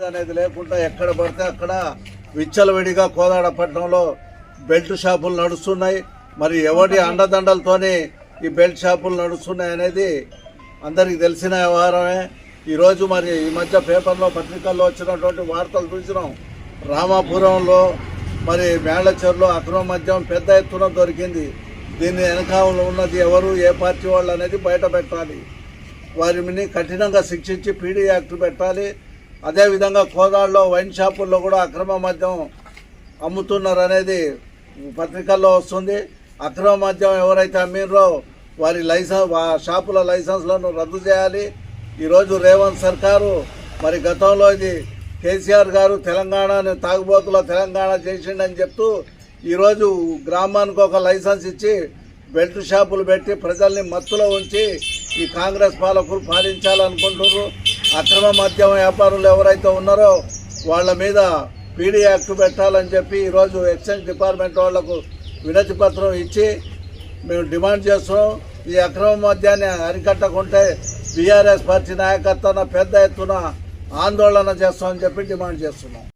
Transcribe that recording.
అనేది లేకుండా ఎక్కడ పడితే అక్కడ విచ్చలవిడిగా కోదాడ పట్టణంలో బెల్ట్ షాపులు నడుస్తున్నాయి. మరి ఎవరి అండదండలతోని ఈ బెల్ట్ షాపులు నడుస్తున్నాయి అనేది అందరికీ తెలిసిన వ్యవహారమే. ఈరోజు మరి ఈ మధ్య పేపర్లో పత్రికల్లో వచ్చినటువంటి వార్తలు చూసినాం. రామాపురంలో మరి మేళ్ళచెరులో అక్రమ మద్యం పెద్ద ఎత్తున దొరికింది. దీన్ని వెనకాల ఉన్నది ఎవరు ఏ పార్టీ వాళ్ళు అనేది బయట పెట్టాలి. వారిని కఠినంగా శిక్షించి పీడీ యాక్ట్ పెట్టాలి. అదేవిధంగా కోదాడలో వైన్ షాపుల్లో కూడా అక్రమ మద్యం అమ్ముతున్నారు అనేది పత్రికల్లో వస్తుంది. అక్రమ మద్యం ఎవరైతే అమ్మిర్రో వారి లైసెన్స్ ఆ షాపుల లైసెన్స్లను రద్దు చేయాలి. ఈరోజు రేవంత్ సర్కారు మరి గతంలో ఇది కేసీఆర్ గారు తెలంగాణను తాగుబోతుల తెలంగాణ చేసిండని చెప్తూ ఈరోజు గ్రామానికి ఒక లైసెన్స్ ఇచ్చి బెల్ట్ షాపులు పెట్టి ప్రజల్ని మత్తులో ఉంచి ఈ కాంగ్రెస్ పాలకులు పాలించాలనుకుంటున్నారు. అక్రమ మద్యం వ్యాపారులు ఎవరైతే ఉన్నారో వాళ్ళ మీద పీడీ యాక్ట్ పెట్టాలని చెప్పి ఈరోజు ఎక్సైజ్ డిపార్ట్మెంట్ వాళ్ళకు వినతి పత్రం ఇచ్చి మేము డిమాండ్ చేస్తున్నాం. ఈ అక్రమ మద్యాన్ని అరికట్టకుంటే బీఆర్ఎస్ పార్టీ నాయకత్వాన పెద్ద ఎత్తున ఆందోళన చేస్తామని చెప్పి డిమాండ్ చేస్తున్నాం.